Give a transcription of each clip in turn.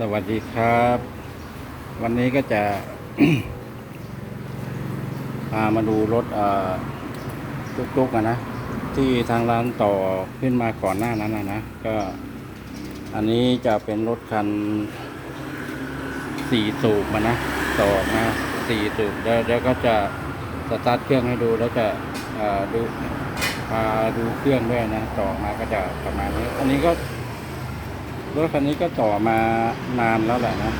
สวัสดีครับ วันนี้ก็จะ พามาดูรถอ่อตุกๆะนะ ที่ทางร้านต่อขึ้นมาก่อนหน้านั้นนะนะ ก็ อันนี้จะเป็นรถคันสี่สูบมานะ ต่อมาสี่สูบแล้วแล้วก็จะสตาร์ทเครื่องให้ดูแล้วจะอ่อดูพาดูเครื่องด้วยนะ ต่อมาก็จะประมาณนี้ อันนี้ก็ รถคันนี้ก็ต่อมานานแล้วแหละนะ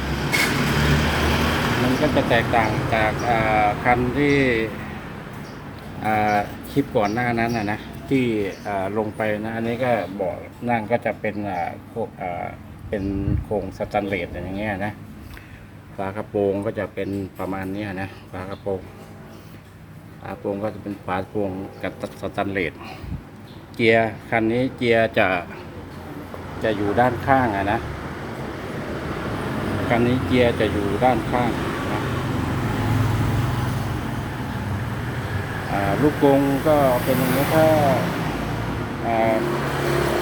มันก็จะแตกต่างจากคันที่คลิปก่อนหน้านั้นนะนะที่ลงไปนะ อันนี้ก็เบอกนั่งก็จะเป็นพวกเป็นโครงสแตนเลสอย่างเงี้ยนะฝากระโปรงก็จะเป็นประมาณนี้นะฝากระโปรงฝากระโปรงก็จะเป็นฝากระโปรงกับสแตนเลสเกียร์คันนี้เกียร์จะ จะอยู่ด้านข้างอะนะคันนี้เกียร์จะอยู่ด้านข้างนะลูกกงก็เป็นอย่างนี้ถ้าอ่า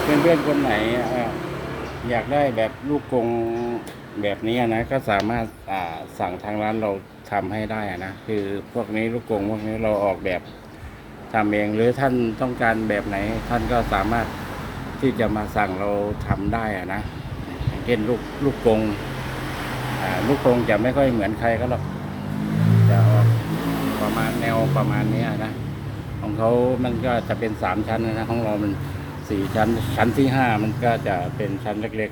เพื่อนๆคนไหนอยากได้แบบลูกกงแบบนี้นะก็สามารถาสั่งทางร้านเราทำให้ได้นะคือพวกนี้ลูกกงพวกนี้เราออกแบบทำเองหรือท่านต้องการแบบไหน ท่านก็สามารถ ที่จะมาสั่งเราทำได้อะนะอย่างเช่นลูกลูกกรงลูกกรงจะไม่ค่อยเหมือนใครก็หรอกจะออกประมาณแนวประมาณนี้นะของเขามันก็จะเป็นสามชั้นนะของเรามันสี่ชั้น ชั้นที่ห้ามันก็จะเป็นชั้นเล็ก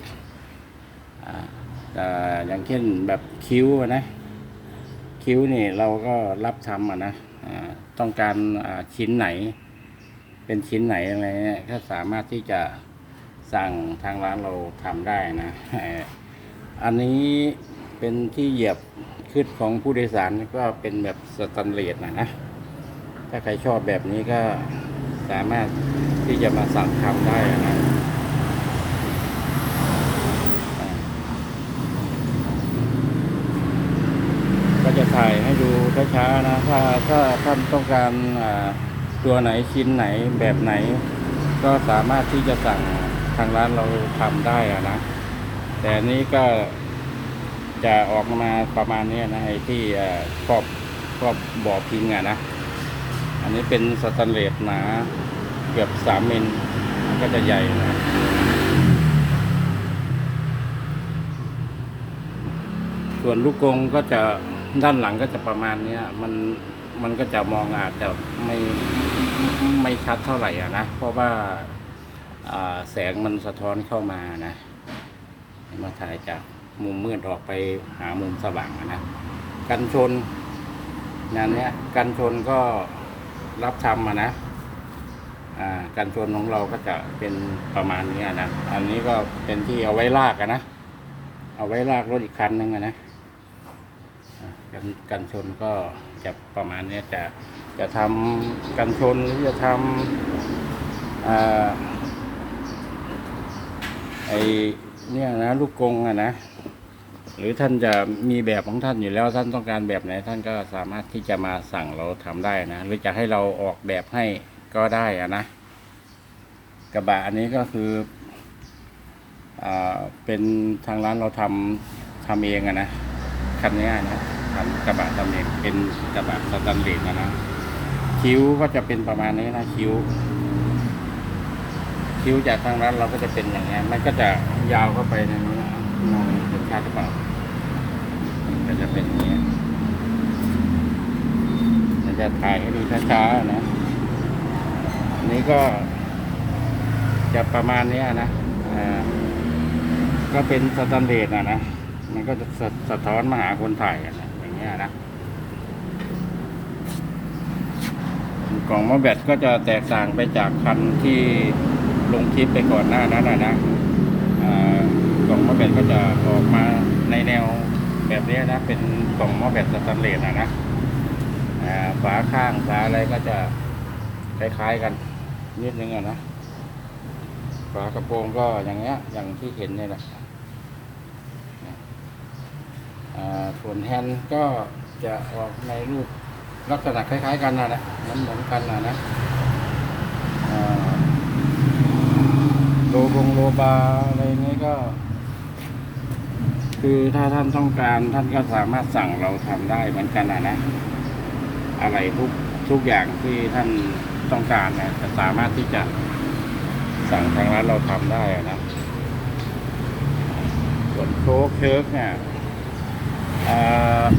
ๆอ่าอย่างเช่นแบบคิ้วนะคิ้วนี่เราก็รับทำอะนะต้องการชิ้นไหน เป็นชิ้นไหนอะไรเนี่ยก็สามารถที่จะสั่งทางร้านเราทำได้นะเอ่ออันนี้เป็นที่เหยียบขึ้นของผู้โดยสารก็เป็นแบบสแตนเลสนะนะ ถ้าใครชอบแบบนี้ก็สามารถที่จะมาสั่งทำได้นะก็จะถ่ายให้ดูช้าๆนะ ถ้าถ้าท่านต้องการอ่า ตัวไหนชิ้นไหนแบบไหน ก็สามารถที่จะสั่งทางร้านเราทำได้อะนะ แต่นี้ก็จะออกมาประมาณนี้นะไอ้ที่เอ่อครอบครอบบ่อพิงอะนะ อันนี้เป็นสแตนเลสหนาเกือบสามมิลมันก็จะใหญ่นะส่วนลูกกงก็จะด้านหลังก็จะประมาณเนี้ยมันมันก็จะมองอาจจะไม่ ไม่ชัดเท่าไหร่อะนะ เพราะว่าแสงมันสะท้อนเข้ามานะมาถ่ายจากมุมมืดออกไปหามุมสว่างอะนะ กันชนงานเนี้ยกันชนก็รับทำมานะอ่ากันชนของเราก็จะเป็นประมาณนี้นะ อันนี้ก็เป็นที่เอาไว้ลากอะนะ เอาไว้ลากรถอีกคันหนึ่งอะนะกันกันชนก็ จะประมาณนี้จะจะทำกันชนหรือจะทำอไอเนี่ยนะลูกกรงอะนะหรือท่านจะมีแบบของท่านอยู่แล้วท่านต้องการแบบไหน ท่านก็สามารถที่จะมาสั่งเราทำได้นะ หรือจะให้เราออกแบบให้ก็ได้อะนะกระบะอันนี้ก็คืออ่าเป็นทางร้านเราทำทำเองอะนะคันนี้นะ ทำกระบะทำเองเป็นกระบะสแตนเลสอะนะคิ้วก็จะเป็นประมาณนี้นะคิ้ว คิ้วจากทางร้านเราก็จะเป็นอย่างเงี้ยมันก็จะยาวเข้าไปในนี้นะมองเห็นชัดหรือเปล่าก็จะเป็นอย่างเงี้ยจะถ่ายให้ดูช้าๆนะอันนี้ก็จะประมาณนี้นะก็เป็นสแตนเลสนะนะ มันก็จะสะสะท้อนมาหาคนถ่ายอะนะ เงี้ยนะกล่องมอแบตก็จะแตกต่างไปจากคันที่ลงคลิปไปก่อนหน้านั้นนะนะกล่องมอแบตก็จะออกมาในแนวแบบนี้นะ เป็นกล่องมอแบตสแตนเลสนะนะฝาข้างฝาอะไรก็จะคล้ายๆกันนิดนึงอะนะฝากระโปรงก็อย่างเงี้ยอย่างที่เห็นนี่แหละ ส่วนแฮนก็จะออกในรูปลักษณะคล้าย ๆ กันนะนะเหมือนเหมือนกันนะนะโลบงโลบาอะไรเงี้ยก็ คือถ้าท่านต้องการท่านก็สามารถสั่งเราทำได้เหมือนกันนะนะ อะไรทุกทุกอย่างที่ท่านต้องการนะจะสามารถที่จะสั่งทางร้านเราทำได้นะส่วนโชคเชิร์กเนี่ย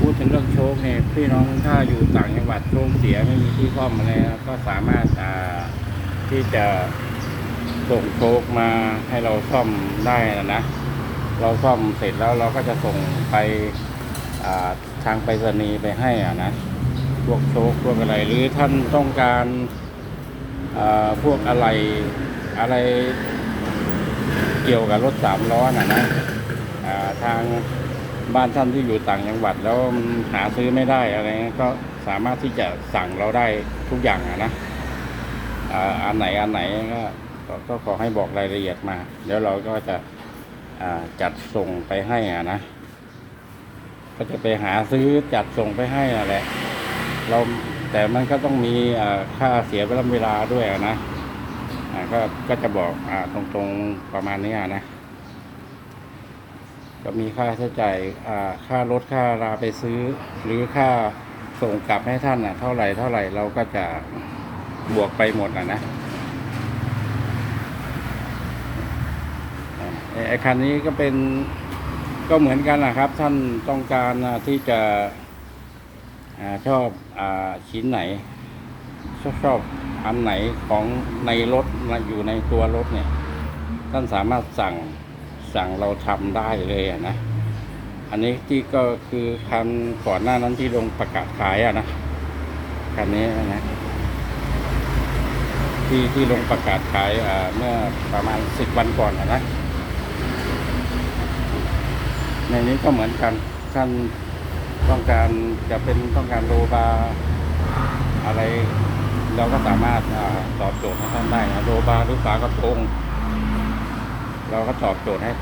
พูดถึงเรื่องโชคเนี่ยพี่น้องถ้าอยู่ต่างจังหวัดโชคเสียไม่มีที่ซ่อมอะไรก็สามารถที่จะส่งโชคมาให้เราซ่อมได้นะนะเราซ่อมเสร็จแล้วเราก็จะส่งไปทางไปรษณีย์ไปให้อะนะพวกโชคพวกอะไรหรือท่านต้องการพวกอะไรอะไรเกี่ยวกับรถสามล้อน่ะนะทาง บ้านท่านที่อยู่ต่างจังหวัดแล้วมันหาซื้อไม่ได้อะไรก็สามารถที่จะสั่งเราได้ทุกอย่างอะนะอ่าอันไหนอันไหนก็ก็ขอให้บอกรายละเอียดมา เดี๋ยวเราก็จะจัดส่งไปให้อะนะ ก็จะไปหาซื้อจัดส่งไปให้อะแหละเราแต่มันก็ต้องมีค่าเสียเวลาด้วยนะก็ก็จะบอกอตรงๆประมาณนี้นะ ก็มีค่าใช้จ่ายค่ารถค่าราไปซื้อ หรือค่าส่งกลับให้ท่านอะ เท่าไหร่เท่าไหร่เราก็จะบวกไปหมดอะนะไอ้คันนี้ก็เป็นก็เหมือนกันนะครับ ท่านต้องการที่จะอชอบอชิ้นไหน ชอบชอบอันไหนของในรถอยู่ในตัวรถเนี่ย ท่านสามารถสั่ง สั่งเราทำได้เลยนะ อันนี้ที่ก็คือคันก่อนหน้านั้นที่ลงประกาศขายอะนะคันนี้นะที่ที่ลงประกาศขายเมื่อประมาณสิบวันก่อนอะนะในนี้ก็เหมือนกันท่านต้องการจะเป็นต้องการโลบาร์อะไร เราก็สามารถอาตอบโจทย์ให้ท่านได้นะโลบาร์หรือฝากระโปรง เราก็ตอบโจทย์ให้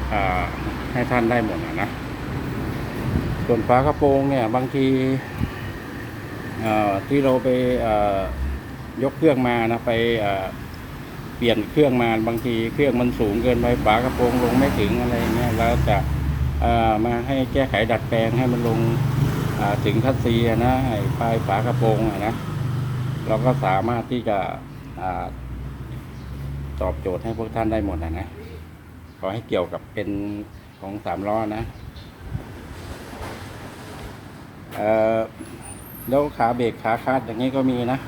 ให้ท่านได้หมดนะนะส่วนฝากระโปรงเนี่ยบางทีที่เราไปยกเครื่องมานะไปเปลี่ยนเครื่องมาบางทีเครื่องมันสูงเกินไปฝากระโปรงลงไม่ถึงอะไรเงี้ยเราจะมาให้แก้ไขดัดแปลงให้มันลงถึงคัดซีนะไอ้ปลายฝากระโปรงนะเราก็สามารถที่จะอตอบโจทย์ให้พวกท่านได้หมดนะนะ ขอให้เกี่ยวกับเป็นของสามล้อนะเอ่อแล้วขาเบรกขาคาดอย่างนี้ก็มีนะ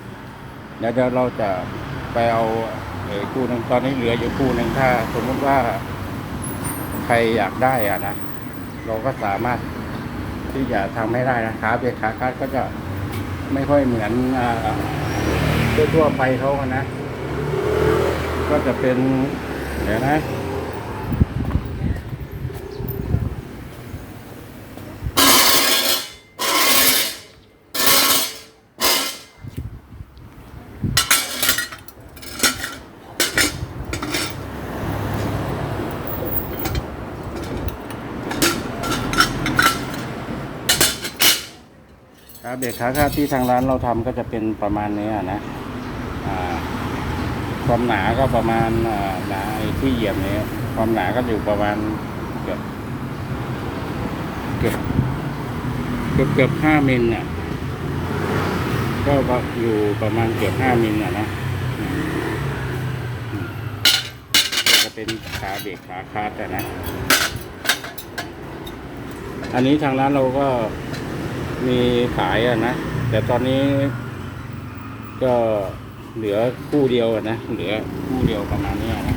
เดี๋ยวเราจะไปเอาเออคู่หนึ่งตอนนี้เหลืออยู่คู่หนึ่งถ้า สมมติว่าใครอยากได้อะนะเราก็สามารถที่จะทำให้ได้นะขาเบรกขาคาดก็จะไม่ค่อยเหมือนอ่าทั่วๆไปเขานะ ก็จะเป็นเดี๋ยวนะ ขาเบรกขาคาที่ทางร้านเราทำก็จะเป็นประมาณนี้นะความหนาก็ประมาณหนาไอ้ที่เหยียบนี้ความหนาก็อยู่ประมาณเกือบเกือบเกือบเกือบห้ามิลเนี่ยก็อยู่ประมาณเกือบห้ามิลอะนะจะเป็นขาเบรกขาคาดนะอันนี้ทางร้านเราก็ มีขายอะนะ แต่ตอนนี้ก็เหลือคู่เดียวอะนะ เหลือคู่เดียวประมาณนี้นะ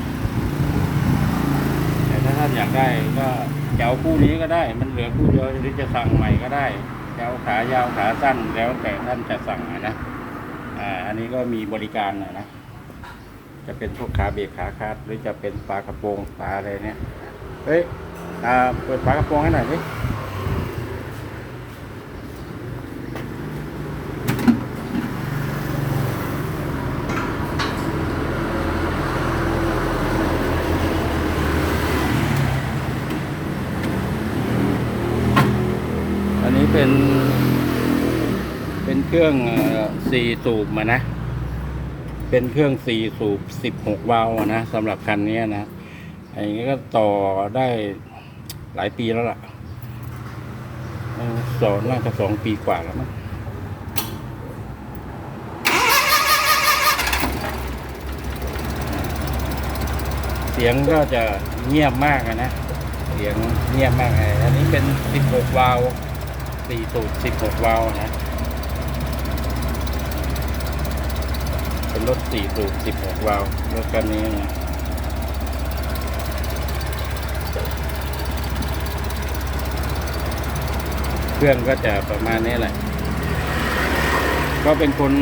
แต่ถ้าท่านอยากได้ก็จะเอาคู่นี้ก็ได้ มันเหลือคู่เดียวหรือจะสั่งใหม่ก็ได้จะเอาขายาวขาสั้นแล้วแต่ท่านจะสั่งนะอ่าอันนี้ก็มีบริการอะนะจะเป็นพวกขาเบรกขาคาดหรือจะเป็นฝากระโปรงฝาอะไรเนี่ยเฮ้ยอ่าเปิดฝากระโปรงให้หน่อยสิ อันนี้เป็น เครื่องสี่สูบมานะ เป็นเครื่องสี่สูบสิบหกวาล์วนะสำหรับคันนี้นะอันนี้ก็ต่อได้หลายปีแล้วล่ะสองน่าจะสองปีกว่าแล้วมั้งเสียงก็จะเงียบมากนะ เสียงเงียบมากเลยอันนี้เป็น 16 วาล์ว4สูบ16 วาล์วนะ เป็น รถ4สูบ16วาล์วรถคันนี้นะเครื่องก็จะประมาณนี้แหละ ก็เป็นคน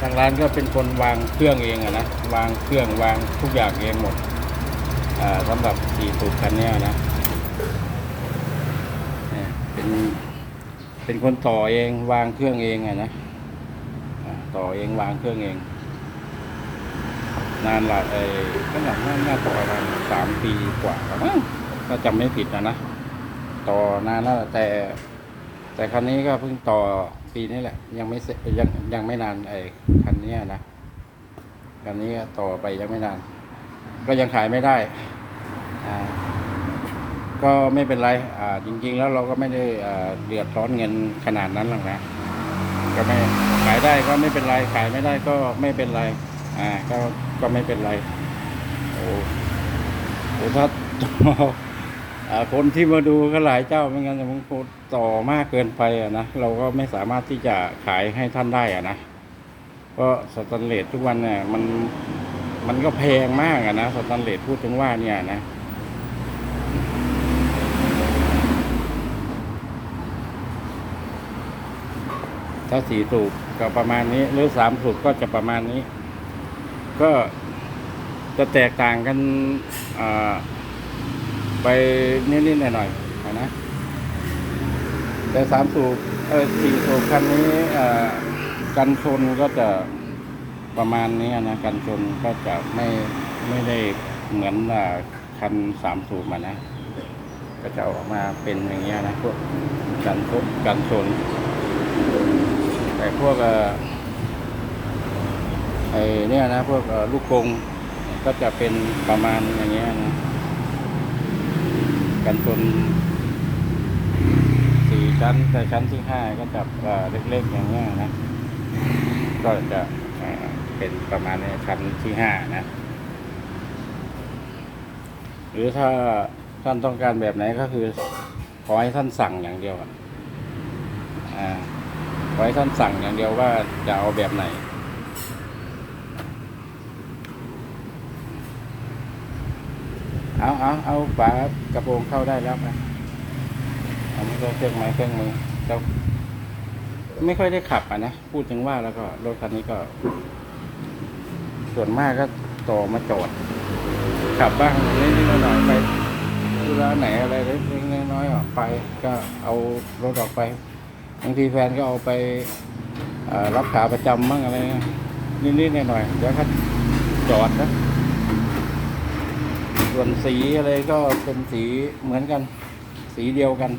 ทางร้านก็เป็นคนวางเครื่องเองอะนะ วางเครื่องวางทุกอย่างเองหมดอ่าสำหรับสี่สูบคันนี้นะเป็นเป็นคนต่อเองวางเครื่องเองอะนะ ต่อเองวางเครื่องเอง นานหลายเอ้ก็หลังน่าน่าจะประมาณสามปีกว่าแล้วมั้งถ้าจำไม่ผิดนะนะต่อนานแล้วแต่ แต่คันนี้ก็เพิ่งต่อปีนี้แหละ ยังไม่เสร็จยังยังไม่นานไอ้คันนี้นะคันนี้ต่อไปยังไม่นาน ก็ยังขายไม่ได้อ่าก็ไม่เป็นไร อ่า จริง ๆ แล้วเราก็ไม่ได้เดือดร้อนเงินขนาดนั้นหรอกนะ ก็ไม่ขายได้ก็ไม่เป็นไรขายไม่ได้ก็ไม่เป็นไร อ่า ก็ก็ไม่เป็นไรโอ้โหถ้าอ่าคนที่มาดูก็หลายเจ้าเหมือนกันแต่บางต่อมากเกินไปอะนะเราก็ไม่สามารถที่จะขายให้ท่านได้อะนะเพราะสแตนเลสทุกวันเนี่ยมันมันก็แพงมากอะนะสแตนเลสพูดถึงว่าเนี่ยนะ ถ้าสี่สูบก็ประมาณนี้ หรือสามสูบก็จะประมาณนี้ ก็จะแตกต่างกันไปนิดๆหน่อยๆนะแต่สามสูบเออสี่สูบคันนี้อ่ากันชนก็จะประมาณนี้นะกันชนก็จะไม่ไม่ได้เหมือนคันสามสูบมานะก็จะออกมาเป็นอย่างเงี้ยนะพวกกันชนกันชน แต่พวกเอ่อไอเนี่ยนะพวกลูกกงก็จะเป็นประมาณอย่างเงี้ยนะกันชนสี่ชั้นแต่ชั้นที่ห้าก็จะเล็กๆอย่างเงี้ยนะก็จะเป็นประมาณในชั้นที่ห้านะ หรือถ้าท่านต้องการแบบไหนก็คือ ขอให้ท่านสั่งอย่างเดียวอะอ่า ขอให้ท่านสั่งอย่างเดียวว่าจะเอาแบบไหน เอาเอาเอาฝากระโปรงเข้าได้แล้วนะอันนี้ก็เครื่องไม้เครื่องมือเราไม่ค่อยได้ขับอะนะ พูดถึงว่าแล้วก็รถคันนี้ก็ ส่วนมากก็ต่อมาจอด ขับบ้างนิดๆหน่อยๆไปธุระไหนอะไรเล็กๆน้อยๆออกไป ก็เอารถออกไป บางทีแฟนก็เอาไปรับขาประจำมั่งอะไรเงี้ยนิดๆหน่อยๆเดี๋ยวก็จอดนะ ส่วนสีอะไรก็เป็นสีเหมือนกัน สีเดียวกัน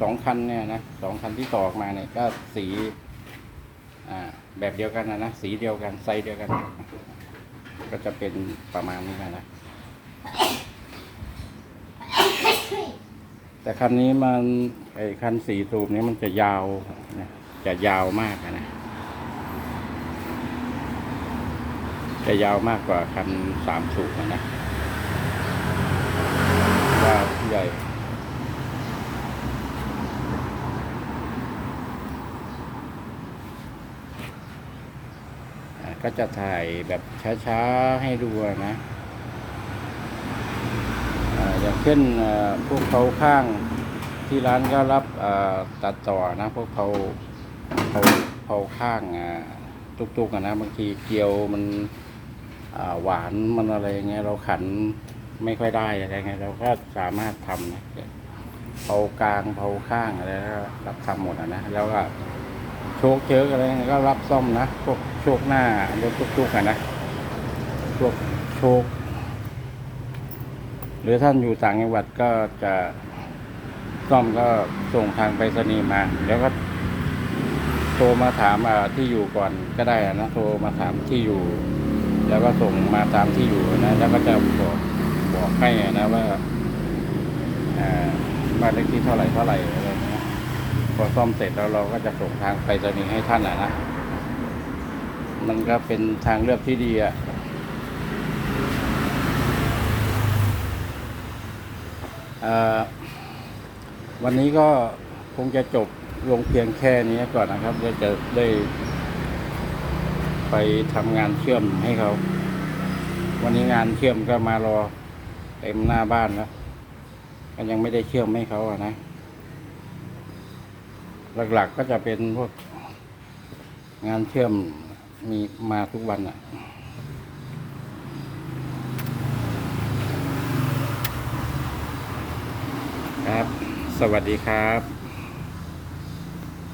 สองคันเนี่ยนะสองคันที่ต่อออกมาเนี่ยก็สีแบบเดียวกันนะนะสีเดียวกันไซส์เดียวกัน ก็จะเป็นประมาณนี้นะ แต่คันนี้มันไอคันสีสูบนี้มันจะยาวนะจะยาวมากนะ จะยาวมากกว่าคันสามสูบนะยาวใหญ่อะก็จะถ่ายแบบช้าๆให้ดูนะ อย่างเช่นพวกเขาข้างที่ร้านก็รับตัดต่อนะพวกเขาเขาเขาข้างอ่าตุกๆอะนะบางทีเกลียวมันหวานมันอะไรเงี้ยเราขันไม่ค่อยได้อะไรเงี้ยเราก็สามารถทำนะเผากลางเผาข้างอะไรก็รับทำหมดอะนะแล้วก็โชคเจออะไรก็รับซ่อมนะพวกโชคหน้ารถทุกๆอะนะพวกโชค หรือท่านอยู่ต่างจังหวัดก็จะซ่อมก็ส่งทางไปรษณีย์มา แล้วก็โทรมาถามที่อยู่ก่อนก็ได้นะโทรมาถามที่อยู่ แล้วก็ส่งมาตามที่อยู่นะ แล้วก็จะบอกบอกให้นะว่าบ้านเลขที่เท่าไหร่เท่าไหร่อะไรเงี้ยพอซ่อมเสร็จแล้วเราก็จะส่งทางไปรษณีย์ให้ท่านอะนะมันก็เป็นทางเลือกที่ดีอะ เอ่อ วันนี้ก็คงจะจบลงเพียงแค่นี้ก่อนนะครับจะได้ไปทำงานเชื่อมให้เขา วันนี้งานเชื่อมก็มารอเต็มหน้าบ้านแล้วก็ยังไม่ได้เชื่อมให้เขาอะนะ หลักๆก็จะเป็นพวกงานเชื่อมมีมาทุกวันอะครับ สวัสดีครับ